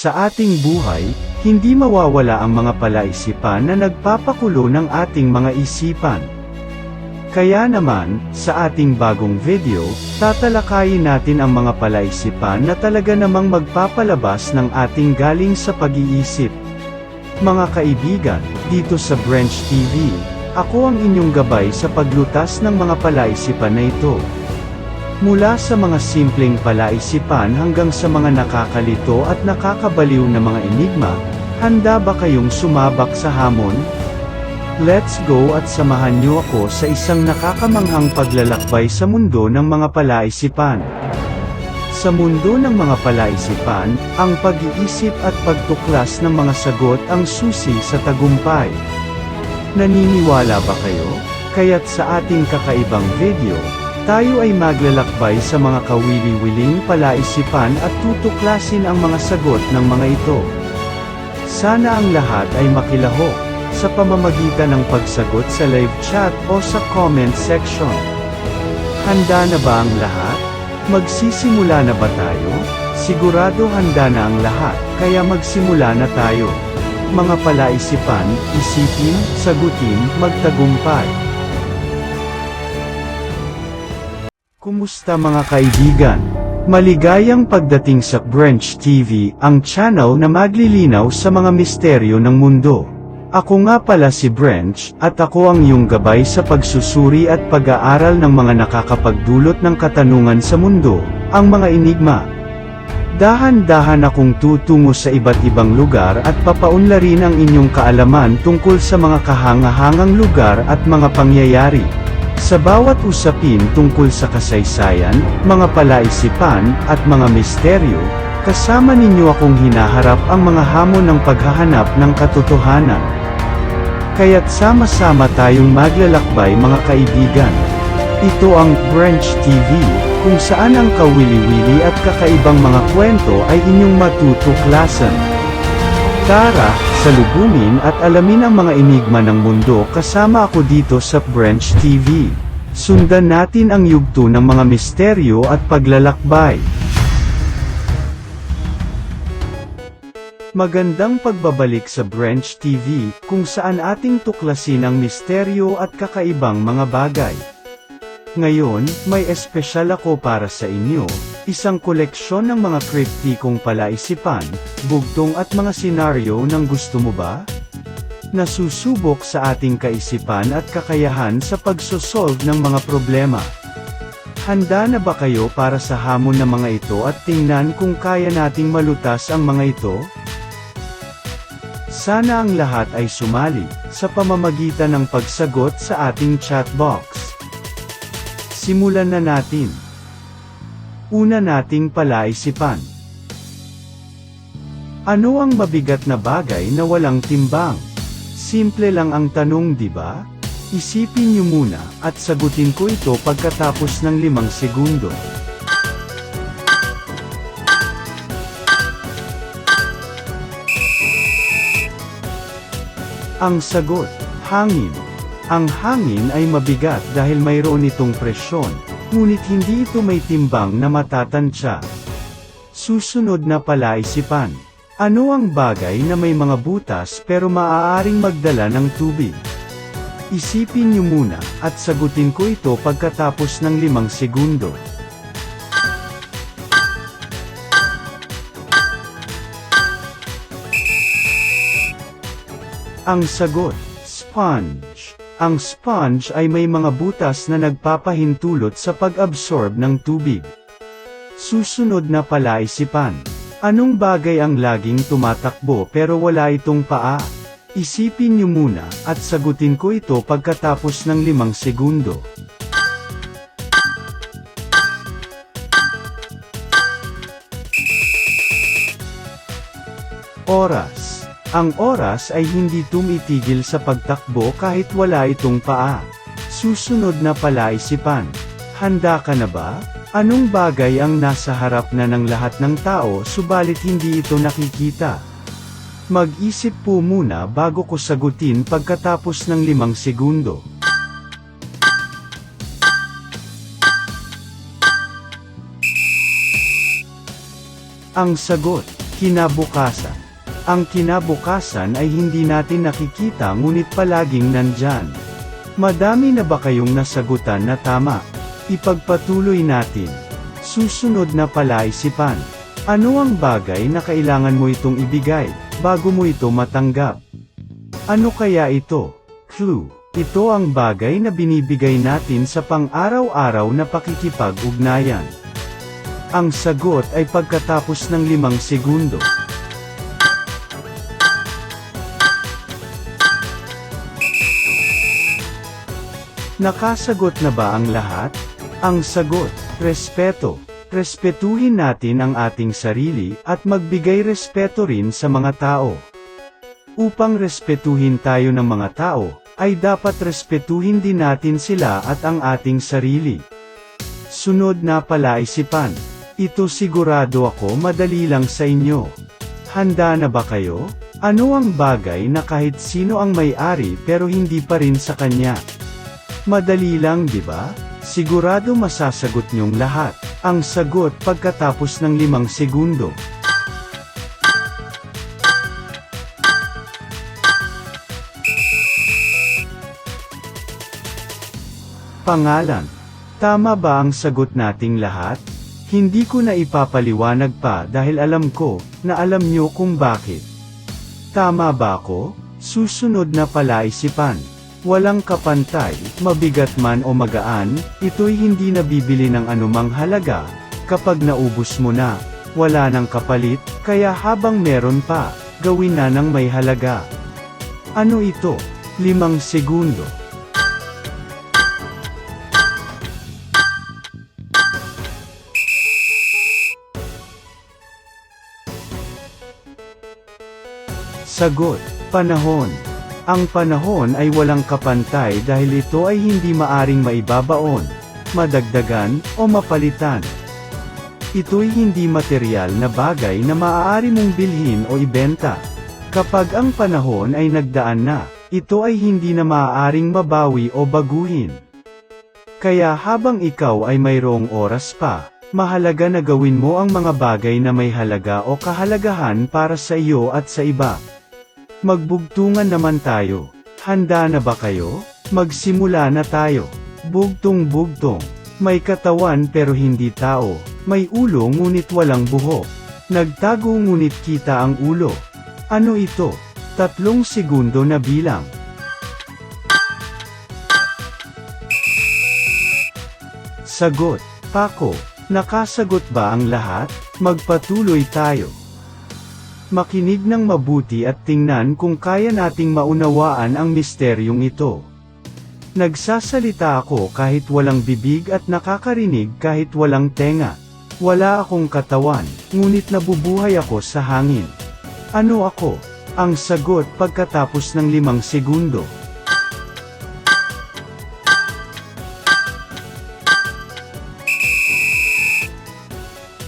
Sa ating buhay, hindi mawawala ang mga palaisipan na nagpapakulo ng ating mga isipan. Kaya naman, sa ating bagong video, tatalakayin natin ang mga palaisipan na talaga namang magpapalabas ng ating galing sa pag-iisip. Mga kaibigan, dito sa Branch TV, ako ang inyong gabay sa paglutas ng mga palaisipan na ito. Mula sa mga simpleng palaisipan hanggang sa mga nakakalito at nakakabaliw na mga enigma, handa ba kayong sumabak sa hamon? Let's go at samahan niyo ako sa isang nakakamanghang paglalakbay sa mundo ng mga palaisipan. Sa mundo ng mga palaisipan, ang pag-iisip at pagtuklas ng mga sagot ang susi sa tagumpay. Naniniwala ba kayo? Kaya't sa ating kakaibang video, tayo ay maglalakbay sa mga kawili-wiling palaisipan at tutuklasin ang mga sagot ng mga ito. Sana ang lahat ay makilahok sa pamamagitan ng pagsagot sa live chat o sa comment section. Handa na ba ang lahat? Magsisimula na ba tayo? Sigurado handa na ang lahat, kaya magsimula na tayo. Mga palaisipan, isipin, sagutin, magtagumpay. Kumusta mga kaibigan? Maligayang pagdating sa Branch TV, ang channel na maglilinaw sa mga misteryo ng mundo. Ako nga pala si Branch, at ako ang iyong gabay sa pagsusuri at pag-aaral ng mga nakakapagdulot ng katanungan sa mundo, ang mga enigma. Dahan-dahan akong tutungo sa iba't ibang lugar at papaunlarin ang inyong kaalaman tungkol sa mga kahangahangang lugar at mga pangyayari. Sa bawat usapin tungkol sa kasaysayan, mga palaisipan, at mga misteryo, kasama ninyo akong hinaharap ang mga hamon ng paghahanap ng katotohanan. Kaya't sama-sama tayong maglalakbay mga kaibigan. Ito ang Branch TV, kung saan ang kawili-wili at kakaibang mga kwento ay inyong matutuklasan. Tara, salubungin at alamin ang mga enigma ng mundo kasama ako dito sa Branch TV. Sundan natin ang yugto ng mga misteryo at paglalakbay. Magandang pagbabalik sa Branch TV, kung saan ating tuklasin ang misteryo at kakaibang mga bagay. Ngayon, may espesyal ako para sa inyo, isang koleksyon ng mga kriptikong palaisipan, bugtong at mga senaryo ng gusto mo ba? Nasusubok sa ating kaisipan at kakayahan sa pagsosolve ng mga problema. Handa na ba kayo para sa hamon ng mga ito at tingnan kung kaya nating malutas ang mga ito? Sana ang lahat ay sumali, sa pamamagitan ng pagsagot sa ating chat box. Simulan na natin. Una nating palaisipan. Ano ang mabigat na bagay na walang timbang? Simple lang ang tanong di ba? Isipin niyo muna, at sagutin ko ito pagkatapos ng limang segundo. Ang sagot, hangin. Ang hangin ay mabigat dahil mayroon itong presyon, ngunit hindi ito may timbang na matatansya. Susunod na palaisipan. Ano ang bagay na may mga butas pero maaaring magdala ng tubig? Isipin niyo muna, at sagutin ko ito pagkatapos ng limang segundo. Ang sagot, sponge. Ang sponge ay may mga butas na nagpapahintulot sa pag-absorb ng tubig. Susunod na palaisipan. Anong bagay ang laging tumatakbo pero wala itong paa? Isipin niyo muna, at sagutin ko ito pagkatapos ng limang segundo. Oras. Ang oras ay hindi tumitigil sa pagtakbo kahit wala itong paa. Susunod na palaisipan. Handa ka na ba? Anong bagay ang nasa harap na ng lahat ng tao subalit hindi ito nakikita? Mag-isip po muna bago ko sagutin pagkatapos ng limang segundo. Ang sagot, Kinabukasan. Ang kinabukasan ay hindi natin nakikita ngunit palaging nandyan. Madami na ba kayong nasagutan na tama? Ipagpatuloy natin. Susunod na palaisipan. Ano ang bagay na kailangan mo itong ibigay, bago mo ito matanggap? Ano kaya ito? Clue. Ito ang bagay na binibigay natin sa pang-araw-araw na pakikipag-ugnayan. Ang sagot ay pagkatapos ng limang segundo. Nakasagot na ba ang lahat? Ang sagot, respeto. Respetuhin natin ang ating sarili at magbigay respeto rin sa mga tao. Upang respetuhin tayo ng mga tao, ay dapat respetuhin din natin sila at ang ating sarili. Sunod na palaisipan. Ito sigurado ako madali lang sa inyo. Handa na ba kayo? Ano ang bagay na kahit sino ang may-ari pero hindi pa rin sa kanya? Madali lang di ba? Sigurado masasagot niyong lahat. Ang sagot pagkatapos ng limang segundo. Pangalan. Tama ba ang sagot nating lahat? Hindi ko na ipapaliwanag pa dahil alam ko, na alam nyo kung bakit. Tama ba ako? Susunod na palaisipan. Walang kapantay, mabigat man o magaan, ito'y hindi nabibili ng anumang halaga. Kapag naubos mo na, wala nang kapalit, kaya habang meron pa, gawin na ng may halaga. Ano ito? Limang segundo. Sagot, panahon. Ang panahon ay walang kapantay dahil ito ay hindi maaring maibabaon, madagdagan, o mapalitan. Ito'y hindi material na bagay na maaari mong bilhin o ibenta. Kapag ang panahon ay nagdaan na, ito ay hindi na maaaring mabawi o baguhin. Kaya habang ikaw ay mayroong oras pa, mahalaga na gawin mo ang mga bagay na may halaga o kahalagahan para sa iyo at sa iba. Magbugtungan naman tayo. Handa na ba kayo? Magsimula na tayo. Bugtong-bugtong. May katawan pero hindi tao. May ulo ngunit walang buhok. Nagtago ngunit kita ang ulo. Ano ito? Tatlong segundo na bilang. Sagot. Pako. Nakasagot ba ang lahat? Magpatuloy tayo. Makinig ng mabuti at tingnan kung kaya nating maunawaan ang misteryong ito. Nagsasalita ako kahit walang bibig at nakakarinig kahit walang tenga. Wala akong katawan, ngunit nabubuhay ako sa hangin. Ano ako? Ang sagot pagkatapos ng limang segundo.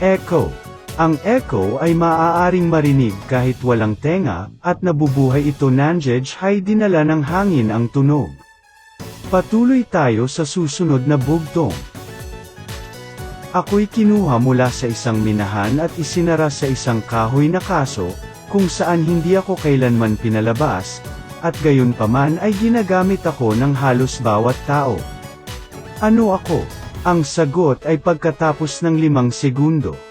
Echo. Ang echo ay maaaring marinig kahit walang tenga, at nabubuhay ito nandiyan ay dinala ng hangin ang tunog. Patuloy tayo sa susunod na bugtong. Ako'y kinuha mula sa isang minahan at isinara sa isang kahoy na kaso, kung saan hindi ako kailanman pinalabas, at gayon paman ay ginagamit ako ng halos bawat tao. Ano ako? Ang sagot ay pagkatapos ng limang segundo.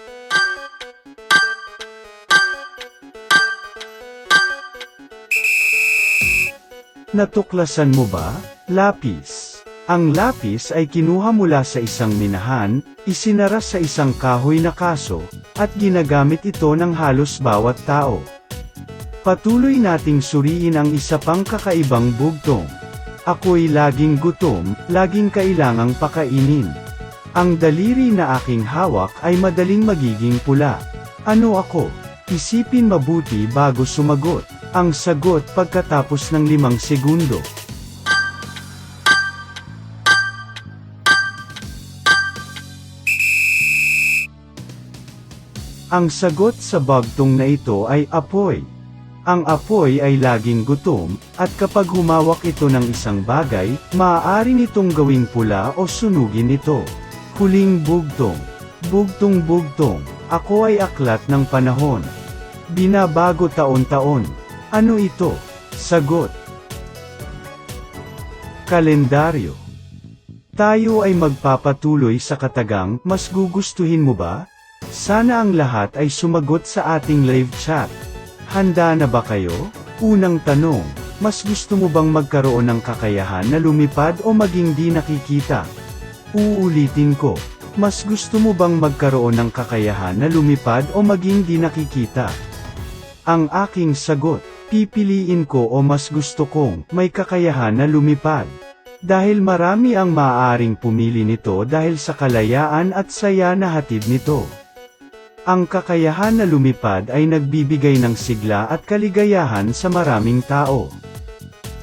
Natuklasan mo ba? Lapis. Ang lapis ay kinuha mula sa isang minahan, isinara sa isang kahoy na kaso, at ginagamit ito ng halos bawat tao. Patuloy nating suriin ang isa pang kakaibang bugtong. Ako'y laging gutom, laging kailangang pakainin. Ang daliri na aking hawak ay madaling magiging pula. Ano ako? Isipin mabuti bago sumagot. Ang sagot pagkatapos ng limang segundo. Ang sagot sa bagtong na ito ay apoy. Ang apoy ay laging gutom, at kapag humawak ito ng isang bagay, maaari nitong gawing pula o sunugin ito. Huling bugtong. Bugtong-bugtong. Ako ay aklat ng panahon. Binabago taon-taon. Ano ito? Sagot. Kalendaryo. Tayo ay magpapatuloy sa katagang, mas gugustuhin mo ba? Sana ang lahat ay sumagot sa ating live chat. Handa na ba kayo? Unang tanong, mas gusto mo bang magkaroon ng kakayahan na lumipad o maging di nakikita? Uulitin ko, mas gusto mo bang magkaroon ng kakayahan na lumipad o maging di nakikita? Ang aking sagot, pipiliin ko o mas gusto kong may kakayahan na lumipad. Dahil marami ang maaaring pumili nito dahil sa kalayaan at saya na hatid nito. Ang kakayahan na lumipad ay nagbibigay ng sigla at kaligayahan sa maraming tao.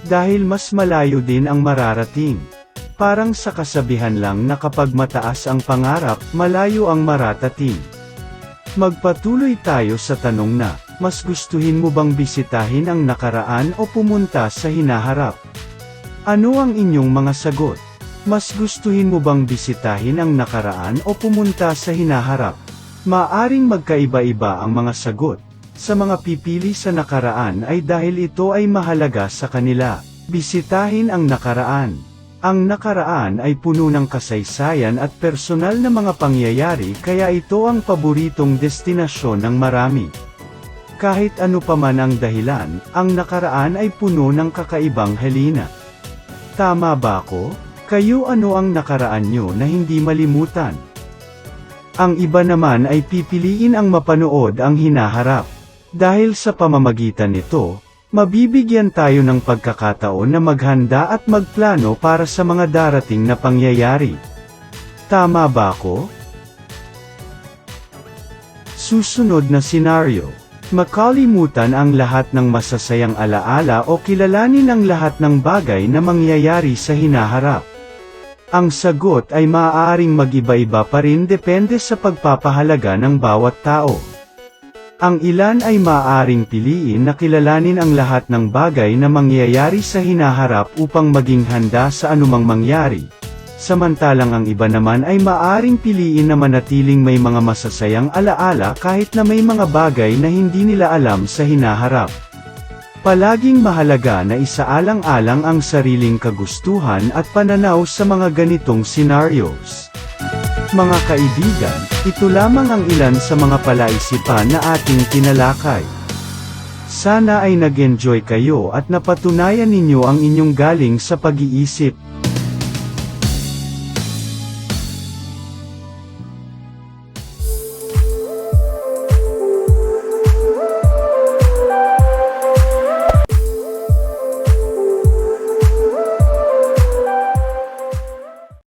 Dahil mas malayo din ang mararating. Parang sa kasabihan lang na kapag mataas ang pangarap, malayo ang maratating. Magpatuloy tayo sa tanong na, mas gustuhin mo bang bisitahin ang nakaraan o pumunta sa hinaharap? Ano ang inyong mga sagot? Mas gustuhin mo bang bisitahin ang nakaraan o pumunta sa hinaharap? Maaring magkaiba-iba ang mga sagot. Sa mga pipili sa nakaraan ay dahil ito ay mahalaga sa kanila. Bisitahin ang nakaraan. Ang nakaraan ay puno ng kasaysayan at personal na mga pangyayari kaya ito ang paboritong destinasyon ng marami. Kahit ano pa man ang dahilan, ang nakaraan ay puno ng kakaibang halina. Tama ba ako? Kayo ano ang nakaraan nyo na hindi malimutan? Ang iba naman ay pipiliin ang mapanood ang hinaharap. Dahil sa pamamagitan nito, mabibigyan tayo ng pagkakataon na maghanda at magplano para sa mga darating na pangyayari. Tama ba ako? Susunod na senaryo. Makalimutan ang lahat ng masasayang alaala o kilalanin ang lahat ng bagay na mangyayari sa hinaharap. Ang sagot ay maaaring mag-iba-iba pa rin depende sa pagpapahalaga ng bawat tao. Ang ilan ay maaaring piliin na kilalanin ang lahat ng bagay na mangyayari sa hinaharap upang maging handa sa anumang mangyari. Samantalang ang iba naman ay maaring piliin na manatiling may mga masasayang alaala kahit na may mga bagay na hindi nila alam sa hinaharap. Palaging mahalaga na isaalang-alang ang sariling kagustuhan at pananaw sa mga ganitong scenarios. Mga kaibigan, ito lamang ang ilan sa mga palaisipan na ating tinalakay. Sana ay nag-enjoy kayo at napatunayan ninyo ang inyong galing sa pag-iisip.